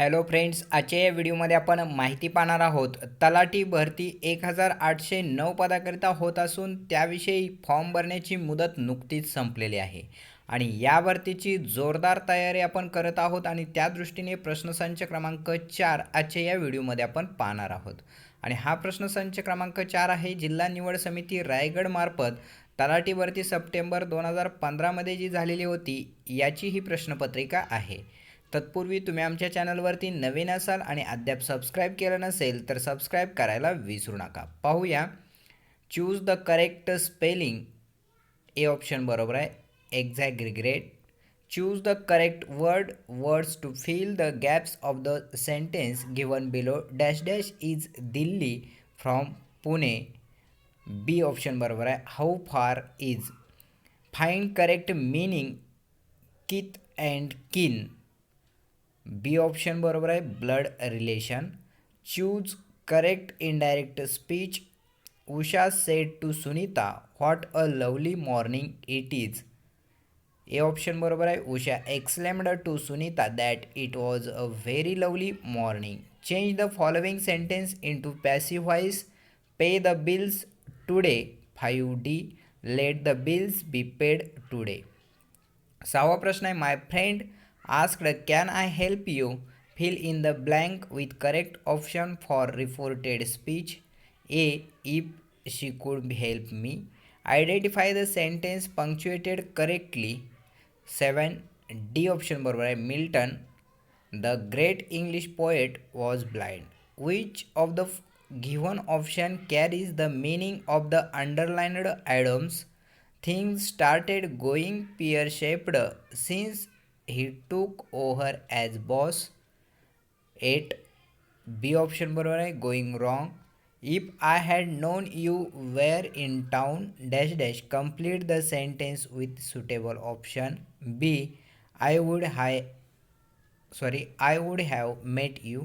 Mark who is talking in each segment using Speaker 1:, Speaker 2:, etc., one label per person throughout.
Speaker 1: Hello friends आजच्या या व्हिडिओमध्ये आपण माहिती पाहणार आहोत तलाठी भरती एक हजार आठशे नऊ पदाकरिता होत असून त्याविषयी फॉर्म भरण्याची मुदत नुकतीच संपलेली आहे. आणि या भरतीची जोरदार तयारी आपण करत आहोत आणि त्या दृष्टीने प्रश्नसंच क्रमांक चार आजच्या या व्हिडिओमध्ये आपण पाहणार आहोत. आणि हा प्रश्नसंच क्रमांक चार आहे जिल्हा निवड समिती रायगडमार्फत तलाठी भरती सप्टेंबर दोन हजार पंधरामध्ये जी झालेली होती याची ही प्रश्नपत्रिका आहे. तत्पूर्वी तुम्ही आमच्या चॅनलवरती नवीन असाल आणि अद्याप सबस्क्राईब केलं नसेल तर सबस्क्राईब करायला विसरू नका. पाहूया. Choose the correct spelling A option बरोबर आहे. Exaggerate choose the correct word words to fill the gaps of the sentence given below dash dash is Delhi from Pune B option बरोबर आहे. How far is find correct meaning kith and kin B option बरोबर आहे blood relation. Choose correct indirect speech. Usha said to Sunita what a lovely morning it is. A option बरोबर आहे Usha exclaimed to Sunita that it was a very lovely morning. Change the following sentence into passive voice. Pay the bills today five D let the bills be paid today. सहावा प्रश्न आहे my friend asked can I help you fill in the blank with correct option for reported speech A if she could help me identify the sentence punctuated correctly seven D option बरोबर आहे Milton the great English poet was blind which of the given option carries the meaning of the underlined Adam's things started going pear shaped since he took over as boss eight B option बरोबर आहे going wrong if I had known you were in town dash dash complete the sentence with suitable option B I would hi sorry I would have met you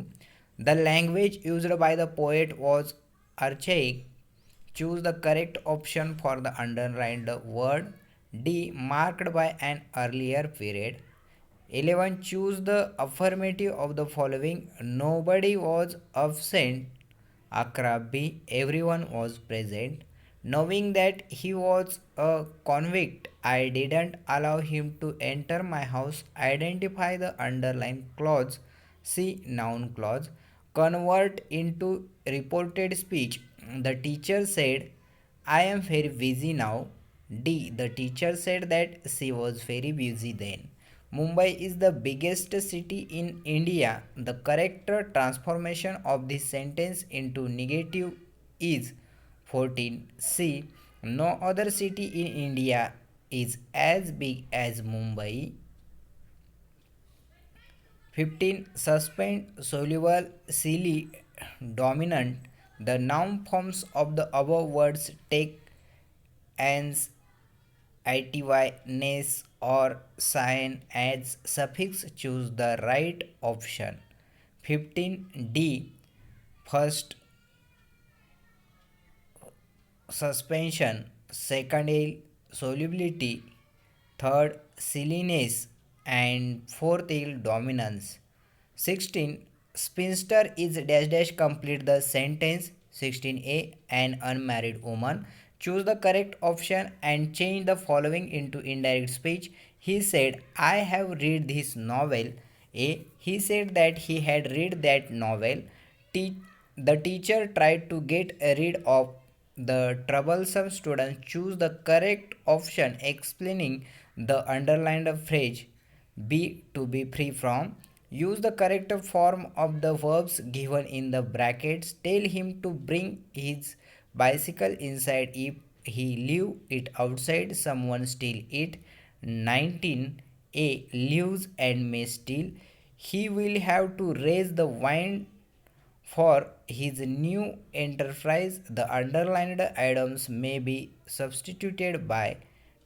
Speaker 1: the language used by the poet was archaic. Choose the correct option for the underlined word. D marked by an earlier period. 11 choose the affirmative of the following. Nobody was absent. Akra b everyone was present. Knowing that he was a convict i didn't allow him to enter my house. Identify the underlined clause. C noun clause. Convert into reported speech. The teacher said i am very busy now. D the teacher said that she was very busy then mumbai is the biggest city in india. The correct transformation of this sentence into negative is 14 c no other city in india is as big as mumbai. 15 suspend soluble silly dominant. The noun forms of the above words take ans ity ness or sign as suffix choose the right option. 15d first suspension. Second solubility. Third silliness. And fourth dominance. 16 spinster is dash dash complete the sentence. 16a an unmarried woman choose the correct option and change the following into indirect speech he said i have read this novel a he said that he had read that novel the teacher tried to get rid of the troublesome student choose the correct option explaining the underlined phrase be to be free from. Use the correct form of the verbs given in the brackets. Tell him to bring his bicycle inside if he leave it outside someone steal it. 19 a leaves and may steal. He will have to raise the wind for his new enterprise. The underlined items may be substituted by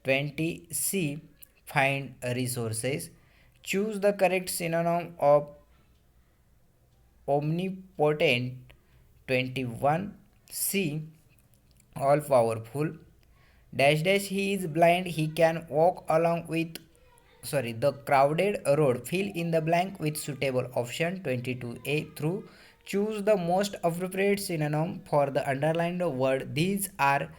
Speaker 1: 20 c find resources choose the correct synonym of omnipotent 21 c all powerful. Dash dash he is blind he can walk along with sorry the crowded road. Fill in the blank with suitable option 22a through. Choose the most appropriate synonym for the underlined word. These are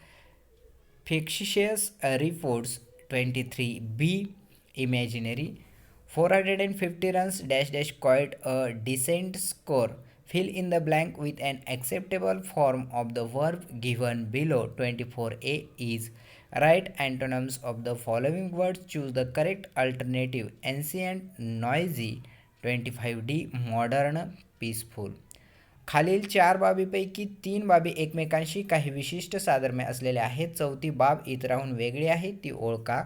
Speaker 1: fictitious uh, reports. 23b imaginary. 450 runs dash dash quite a decent score fill in the blank with an acceptable form of the verb given below twenty four A is right antonyms of the following words choose the correct alternative ancient noisy twenty five D modern peaceful खालील चार बाबीपैकी तीन बाबी एकमेकांशी काही विशिष्ट साधर्म्य असलेल्या आहेत. चौथी बाब इतरांहून वेगळी आहे. ती ओळखा.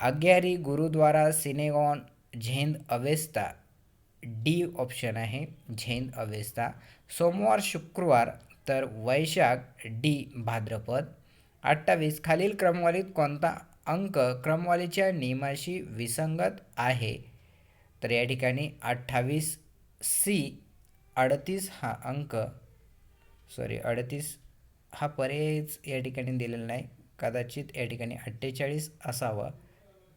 Speaker 1: Agiary gurdwara synagogue Zend Avesta. D option आहे झेंद अवेस्ता सोमवार शुक्रवार तर वैशाख डी भाद्रपद. अठ्ठावीस खालील क्रमवारीत कोणता अंक क्रमवारीच्या नियमाशी विसंगत आहे? तर या ठिकाणी अठ्ठावीस सी अडतीस हा अंक. सॉरी अडतीस हा पर्यायच या ठिकाणी दिलेला नाही. कदाचित या ठिकाणी अठ्ठेचाळीस असावा.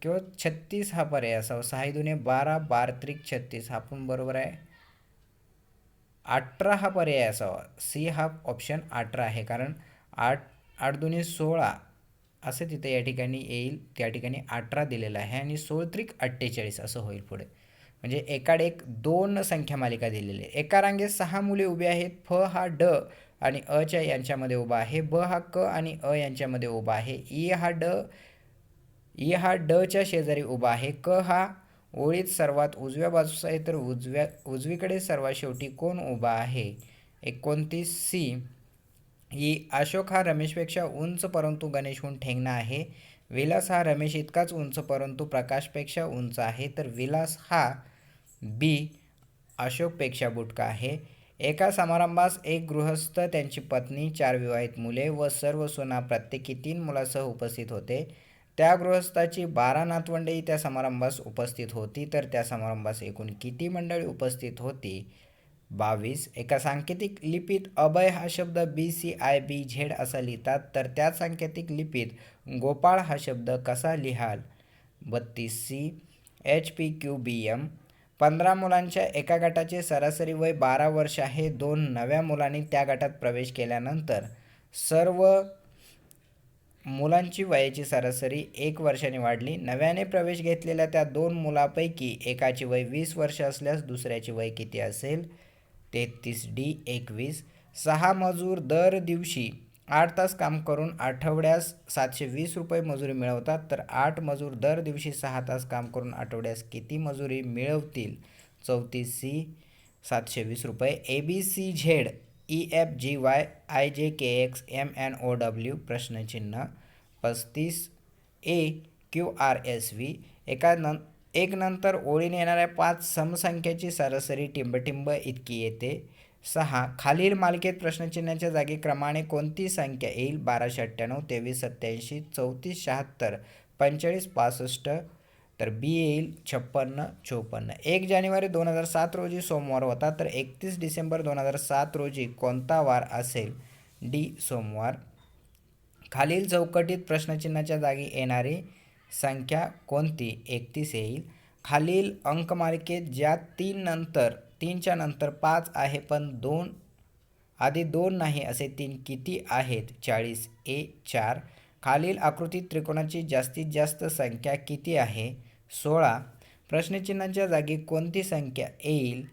Speaker 1: किंवा छत्तीस हा पर्याय असावा. सहा दुने बारा बार त्रिक छत्तीस. हा पण बरोबर आहे. अठरा हा पर्याय असावा. सी हा ऑप्शन अठरा आहे. कारण आठ आठ दुने सोळा असं तिथे या ठिकाणी येईल. त्या ठिकाणी अठरा दिलेलं आहे. आणि सोळ त्रिक अठ्ठेचाळीस असं होईल पुढे. म्हणजे एकाड एक दोन संख्या मालिका दिलेली आहे. एका रांगेत सहा मुले उभी आहेत. फ हा ड आणि अच्या यांच्यामध्ये उभा आहे. ब हा क आणि अ यांच्यामध्ये उभा आहे. ई हा ड ई हा डच्या शेजारी उभा आहे. क हा ओळीत सर्वात उजव्या बाजूस आहे तर उजव्या उजवीकडे सर्वात शेवटी कोण उभा आहे? एकोणतीस सी. ई अशोक हा रमेशपेक्षा उंच परंतु गणेशहून ठेंगणा आहे. विलास हा रमेश इतकाच उंच परंतु प्रकाशपेक्षा उंच आहे तर विलास हा बी अशोकपेक्षा बुटका आहे. एका समारंभास एक गृहस्थ त्यांची पत्नी चार विवाहित मुले व सर्व सुना प्रत्येकी तीन मुलासह उपस्थित होते. त्या गृहस्थाची बारा नातवंडेही त्या समारंभास उपस्थित होती. तर त्या समारंभास एकूण किती मंडळी उपस्थित होती? बावीस. एका सांकेतिक लिपीत अभय हा शब्द B C I B Z असा लिहितात. तर त्याच सांकेतिक लिपीत गोपाळ हा शब्द कसा लिहाल? बत्तीस C. H P Q B M. पंधरा मुलांच्या एका गटाचे सरासरी वय बारा वर्ष आहे. दोन नव्या मुलांनी त्या गटात प्रवेश केल्यानंतर सर्व मुलांची वयाची सरासरी एक वर्षाने वाढली. नव्याने प्रवेश घेतलेल्या त्या दोन मुलापैकी एकाची वय वीस वर्ष असल्यास दुसऱ्याची वय किती असेल? तेहतीस डी एकवीस. सहा मजूर दर दिवशी आठ तास काम करून आठवड्यास सातशे वीस रुपये मजुरी मिळवतात. तर आठ मजूर दर दिवशी सहा तास काम करून आठवड्यास किती मजुरी मिळवतील? चौतीस सी सातशे वीस रुपये. A B C Z E F G Y I J K X M N O W प्रश्नचिन्ह. पस्तीस A Q R S V. एका नं एक नंतर ओळीने येणाऱ्या पाच समसंख्येची सरासरी टिंबटिंब इतकी येते. सहा खालील मालिकेत प्रश्नचिन्हाच्या जागी क्रमाने कोणती संख्या येईल? बाराशे अठ्ठ्याण्णव तेवीस सत्याऐंशी चौतीस शहात्तर पंचेचाळीस पासष्ट. तर बी येईल छप्पन्न चोपन्न. एक जानेवारी दोन हजार सात रोजी सोमवार होता तर एकतीस डिसेंबर दोन हजार सात रोजी कोणता वार असेल? डी सोमवार. खालील चौकटीत प्रश्नचिन्हाच्या जागी येणारी संख्या कोणती? एकतीस येईल. खालील अंकमालिकेत ज्या तीन नंतर तीनच्या नंतर पाच आहे पण दोन आधी दोन नाही असे तीन किती आहेत? चाळीस. ए चार. खालील आकृतीत त्रिकोणाची जास्तीत जास्त संख्या किती आहे? सोळा. प्रश्नचिन्हाच्या जागी कोणती संख्या येईल?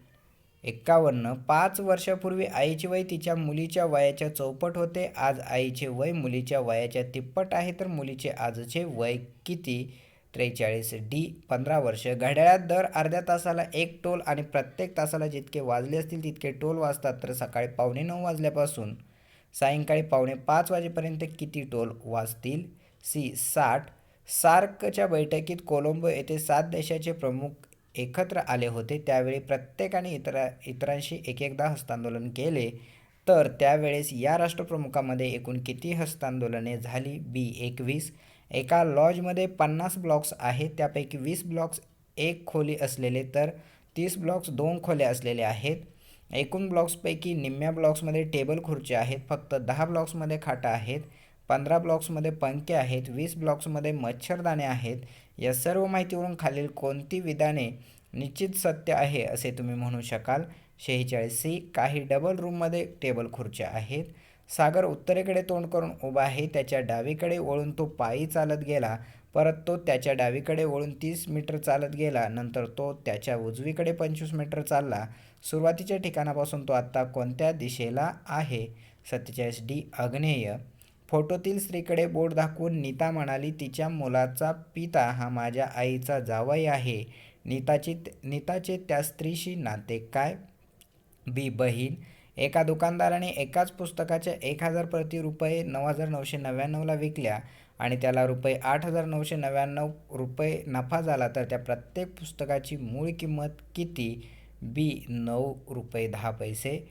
Speaker 1: एक्कावन्न पाच वर्षापूर्वी आईचे वय तिच्या मुलीच्या वयाच्या चौपट होते. आज आईचे वय मुलीच्या वयाच्या तिप्पट आहे. तर मुलीचे आजचे वय किती? त्रेचाळीस. डी. पंधरा वर्ष. घड्याळात दर अर्ध्या तासाला एक टोल आणि प्रत्येक तासाला जितके वाजले असतील तितके टोल वाजतात. तर सकाळी पावणे नऊ वाजल्यापासून सायंकाळी पावणे पाच वाजेपर्यंत किती टोल वाजतील? सी. साठ. सार्कच्या बैठकीत कोलंबो येथे सात देशाचे प्रमुख एकत्र आले होते त्यावेळी प्रत्येकाने इतरा इतरांशी एक एकदा हस्तांदोलन केले तर त्यावेळेस या राष्ट्रप्रमुखामध्ये एकूण किती हस्तांदोलने झाली? बी एकवीस. एका लॉजमध्ये पन्नास ब्लॉक्स आहेत त्यापैकी वीस ब्लॉक्स एक खोली असलेले तर तीस ब्लॉक्स दोन खोल्या असलेले आहेत. एकूण ब्लॉक्सपैकी निम्म्या ब्लॉक्समध्ये टेबल खुर्च्या आहेत फक्त दहा ब्लॉक्समध्ये खाटा आहेत पंधरा ब्लॉक्समध्ये पंखे आहेत वीस ब्लॉक्समध्ये मच्छरदाणे आहेत या सर्व माहितीवरून खालील कोणती विधाने निश्चित सत्य आहे असे तुम्ही म्हणू शकाल? शेहेचाळीस सी काही डबल रूममध्ये टेबल खुर्च्या आहेत. सागर उत्तरेकडे तोंड करून उभा आहे त्याच्या डावीकडे वळून तो पायी चालत गेला. परत तो त्याच्या डावीकडे वळून तीस मीटर चालत गेला. नंतर तो त्याच्या उजवीकडे पंचवीस मीटर चालला. सुरुवातीच्या ठिकाणापासून तो आत्ता कोणत्या दिशेला आहे? सत्तेचाळीस डी आग्नेय. फोटोतील स्त्रीकडे बोट दाखवून नीता म्हणाली तिच्या मुलाचा पिता हा माझ्या आईचा जावई आहे. नीताची नीताचे त्या स्त्रीशी नाते काय? बी बहीण. एका दुकानदाराने एकाच पुस्तकाच्या एक हजार प्रति रुपये नऊ हजार नऊशे नव्याण्णवला विकल्या आणि त्याला रुपये आठ हजार नऊशे नव्याण्णव रुपये नफा झाला तर त्या प्रत्येक पुस्तकाची मूळ किंमत किती? बी नऊ रुपये दहा पैसे.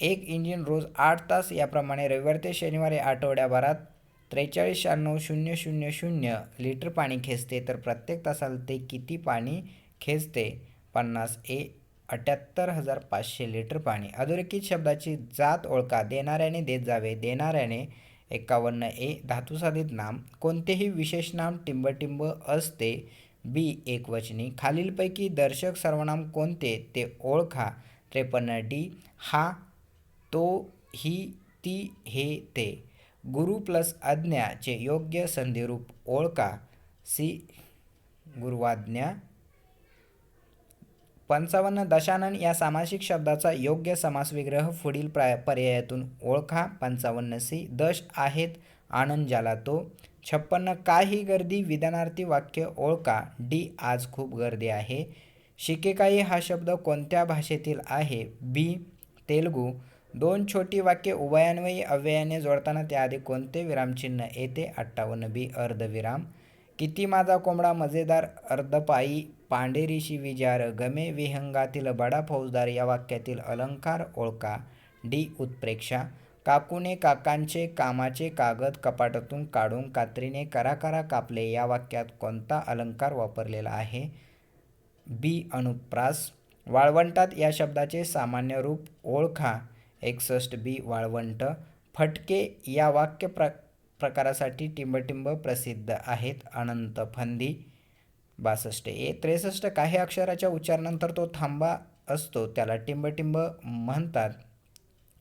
Speaker 1: एक इंजिन रोज आठ तास याप्रमाणे रविवार ते शनिवारी आठवड्याभरात त्रेचाळीस शहाण्णव शून्य शून्य शून्य लिटर पाणी खेचते. तर प्रत्येक तासाला ते किती पाणी खेचते? पन्नास ए अठ्याहत्तर हजार पाचशे लिटर पाणी. अधोरेखित शब्दाची जात ओळखा. देणाऱ्याने देत जावे. देणाऱ्याने एकावन्न ए धातुसाधित नाम. कोणतेही विशेष नाम टिंबटिंब असते. बी एकवचनी. खालीलपैकी दर्शक सर्वनाम कोणते? ते ओळखा. त्रेपन्न डी हा तो ही ती हे ते. गुरु प्लस आज्ञाचे योग्य संधिरूप ओळखा. सी. गुरुवाज्ञा पंचावन्न दशानन या सामासिक शब्दाचा योग्य समासविग्रह पुढील प्राय पर्यायातून ओळखा. पंचावन्न सी. दश आहेत आनंद झाला तो. छप्पन्न काही गर्दी विधानार्थी वाक्य ओळखा. डी. आज खूप गर्दी आहे. शिकेकाई हा शब्द कोणत्या भाषेतील आहे? बी. तेलुगू. दोन छोटी वाक्ये उभयान्वयी अव्ययाने जोडताना त्याआधी कोणते विरामचिन्ह? येते अठ्ठावन्न बी अर्धविराम. किती माझा कोंबडा मजेदार अर्धपायी पांढेरीशी विचार गमे विहंगातील बडा फौजदार या वाक्यातील अलंकार ओळखा. डी उत्प्रेक्षा. काकूने काकांचे कामाचे कागद कपाटातून काढून कात्रीने करा करा कापले या वाक्यात कोणता अलंकार वापरलेला आहे? बी अनुप्रास. वाळवंटात या शब्दाचे सामान्य रूप ओळखा. एकसष्ट बी वाळवंट. फटके या वाक्य प्र प्रकारासाठी टिंबटिंब प्रसिद्ध आहेत. अनंत फंदी बासष्ट. ए त्रेसष्ट काही अक्षराच्या उच्चारानंतर तो थांबा असतो. त्याला टिंबटिंब म्हणतात.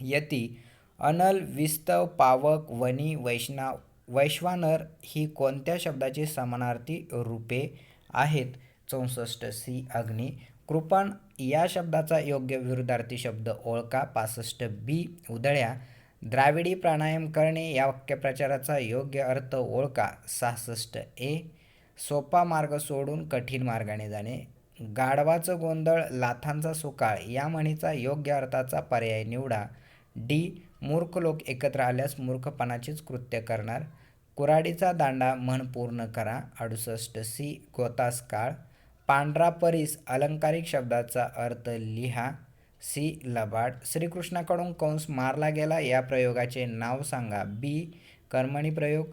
Speaker 1: यती अनल विस्तव पावक वनी वैष्णव वैश्वानर ही कोणत्या शब्दाची समानार्थी रूपे आहेत? चौसष्ट सी अग्नी. कृपण या शब्दाचा योग्य विरुद्धार्थी शब्द ओळखा पासष्ट बी उदळ्या द्राविडी प्राणायाम करणे या वाक्यप्रचाराचा योग्य अर्थ ओळखा सहासष्ट ए. सोपा मार्ग सोडून कठीण मार्गाने जाणे. गाढवाचं गोंधळ लाथांचा सुकाळ या म्हणीचा योग्य अर्थाचा पर्याय निवडा. डी. मूर्ख लोक एकत्र आल्यास मूर्खपणाचीच कृत्य करणार. कुऱ्हाडीचा दांडा म्हण पूर्ण करा. अडुसष्ट सी. गोतास काळ. पांढरा परीस अलंकारिक शब्दाचा अर्थ लिहा. सी. लबाड. श्रीकृष्णाकडून कंस मारला गेला. या प्रयोगाचे नाव सांगा. बी. कर्मणी प्रयोग.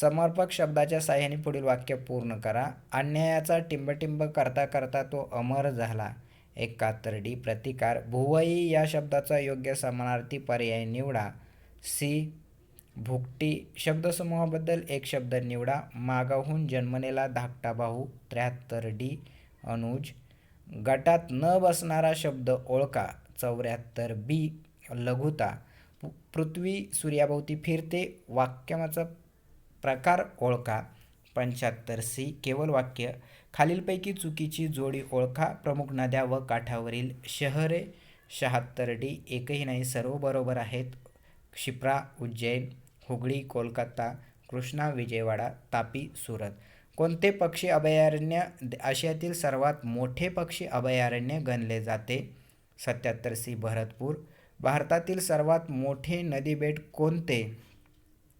Speaker 1: समर्पक शब्दाच्या साह्याने पुढील वाक्य पूर्ण करा. अन्यायाचा टिंबटिंब करता करता तो अमर झाला. एकाहत्तर डी. प्रतिकार. भुवई या शब्दाचा योग्य समानार्थी पर्याय निवडा. सी. भुकटी शब्दसमूहाबद्दल एक शब्द निवडा. मागाहून जन्मलेला धाकटा भाऊ त्र्याहत्तर डी अनुज. गटात न बसणारा शब्द ओळखा. चौऱ्याहत्तर बी लघुता. पृथ्वी सूर्याभोवती फिरते. वाक्यमाचा प्रकार ओळखा. पंच्याहत्तर सी केवळ वाक्य. खालीलपैकी चुकीची जोडी ओळखा. प्रमुख नद्या व काठावरील शहरे. शहात्तर डी एकही नाही सर्व बरोबर आहेत. क्षिप्रा उज्जैन. हुगळी कोलकाता कृष्णा विजयवाडा तापी सुरत. कोणते पक्षी अभयारण्य आशियातील सर्वात मोठे पक्षी अभयारण्य गणले जाते? सत्याहत्तर सी. भरतपूर. भारतातील सर्वात मोठे नदीबेट कोणते?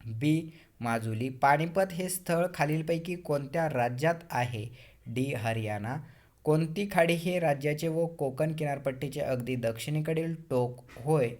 Speaker 1: बी. माजुली. पानिपत हे स्थळ खालीलपैकी कोणत्या राज्यात आहे? डी. हरियाणा. कोणती खाडी हे राज्याचे व कोकण किनारपट्टीचे अगदी दक्षिणेकडील टोक होय?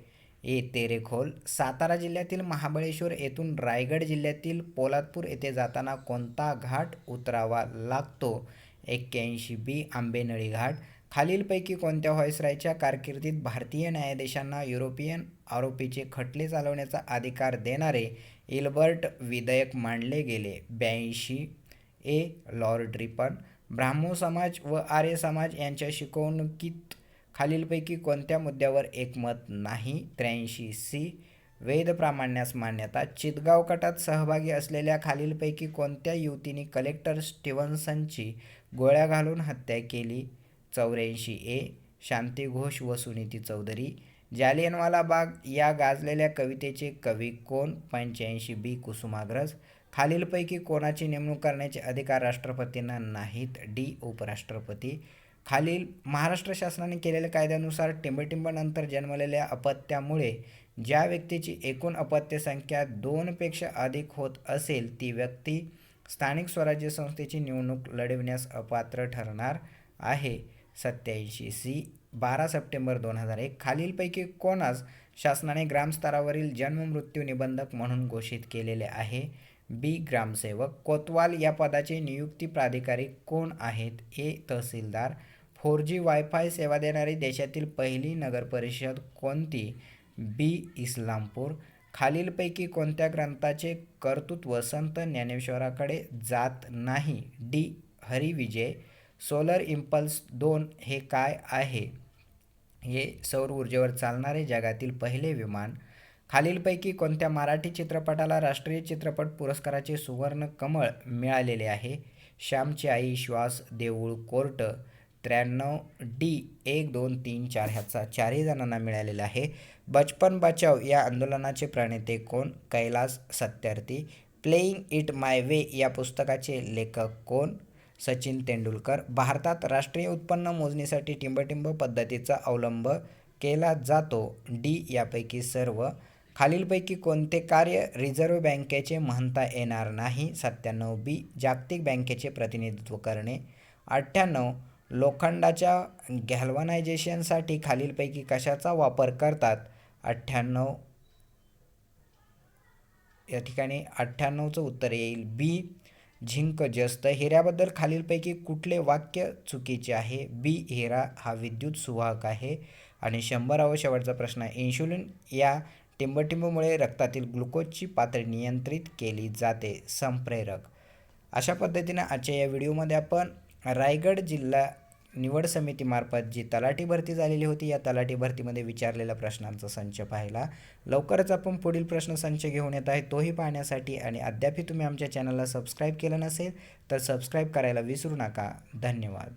Speaker 1: ए तेरेखोल सातारा जिल्ह्यातील महाबळेश्वर येथून रायगड जिल्ह्यातील पोलादपूर येथे जाताना कोणता घाट उतरावा लागतो? एक्क्याऐंशी बी आंबेनळी घाट. खालीलपैकी कोणत्या व्हायसरायच्या कारकिर्दीत भारतीय न्यायाधीशांना युरोपियन आरोपीचे खटले चालवण्याचा अधिकार देणारे इल्बर्ट विधेयक मांडले गेले? ब्याऐंशी ए लॉर्ड रिपन. ब्राह्मो समाज व आर्य समाज यांच्या शिकवणुकीत खालीलपैकी कोणत्या मुद्द्यावर एकमत नाही? त्र्याऐंशी सी. वेद प्रामाण्यास मान्यता. चितगाव कटात सहभागी असलेल्या खालीलपैकी कोणत्या युवतीने कलेक्टर स्टीव्हन्सनची गोळ्या घालून हत्या केली? चौऱ्याऐंशी ए. शांती घोष व सुनीती चौधरी. जालियनवाला बाग या गाजलेल्या कवितेचे कवी कोण? पंच्याऐंशी बी. कुसुमाग्रज. खालीलपैकी कोणाची नेमणूक करण्याचे अधिकार राष्ट्रपतींना नाहीत? डी. उपराष्ट्रपती. खालील महाराष्ट्र शासनाने केलेल्या कायद्यानुसार टिंबटिंबनंतर जन्मलेल्या अपत्यामुळे ज्या व्यक्तीची एकूण अपत्य संख्या दोनपेक्षा अधिक होत असेल ती व्यक्ती स्थानिक स्वराज्य संस्थेची निवडणूक लढविण्यास अपात्र ठरणार आहे. सत्याऐंशी सी बारा सप्टेंबर दोन हजार एक. खालीलपैकी कोणास शासनाने ग्रामस्तरावरील जन्ममृत्यू निबंधक म्हणून घोषित केलेले आहे? बी ग्रामसेवक कोतवाल या पदाचे नियुक्ती प्राधिकारी कोण आहेत? ए तहसीलदार फोर जी वायफाय सेवा देणारी देशातील पहिली नगरपरिषद कोणती? बी इस्लामपूर. खालीलपैकी कोणत्या ग्रंथाचे कर्तृत्व संत ज्ञानेश्वराकडे जात नाही? डी हरिविजय. सोलर इम्पल्स दोन हे काय आहे? हे सौर ऊर्जेवर चालणारे जगातील पहिले विमान. खालीलपैकी कोणत्या मराठी चित्रपटाला राष्ट्रीय चित्रपट पुरस्काराचे सुवर्ण कमळ मिळालेले आहे? श्यामची आई श्वास देऊळ कोर्ट. त्र्याण्णव डी एक दोन तीन चार ह्याचा चारही जणांना मिळालेला आहे. बचपन बचाव या आंदोलनाचे प्रणेते कोण? Kailash Satyarthi. Playing it my way या पुस्तकाचे लेखक कोण? सचिन तेंडुलकर. भारतात राष्ट्रीय उत्पन्न मोजणीसाठी टिंबटिंब पद्धतीचा अवलंब केला जातो. डी यापैकी सर्व. खालीलपैकी कोणते कार्य रिझर्व्ह बँकेचे म्हणता येणार नाही? सत्त्याण्णव बी जागतिक बँकेचे प्रतिनिधित्व करणे. अठ्ठ्याण्णव लोखंडाच्या गॅल्व्हनायझेशनसाठी खालीलपैकी कशाचा वापर करतात? अठ्ठ्याण्णव या ठिकाणी अठ्ठ्याण्णवचं उत्तर येईल. बी झिंक जस्त हिऱ्याबद्दल खालीलपैकी कुठले वाक्य चुकीचे आहे? बी हिरा हा विद्युत सुवाहक आहे. आणि शंभरावा शेवटचा प्रश्न इन्शुलिन या टिंबटिंबमुळे रक्तातील ग्लुकोजची पातळी नियंत्रित केली जाते संप्रेरक. अशा पद्धतीनं आजच्या या व्हिडिओमध्ये आपण रायगड जिल्हा निवड समितीमार्फत जी तलाठी भरती झालेली होती या तलाठी भरतीमध्ये विचारलेल्या प्रश्नांचा संच पाहिला. लवकरच आपण पुढील प्रश्न संच घेऊन येत आहे तोही पाहण्यासाठी आणि अद्यापही तुम्ही आमच्या चॅनलला सबस्क्राईब केलं नसेल तर सबस्क्राईब करायला विसरू नका. धन्यवाद.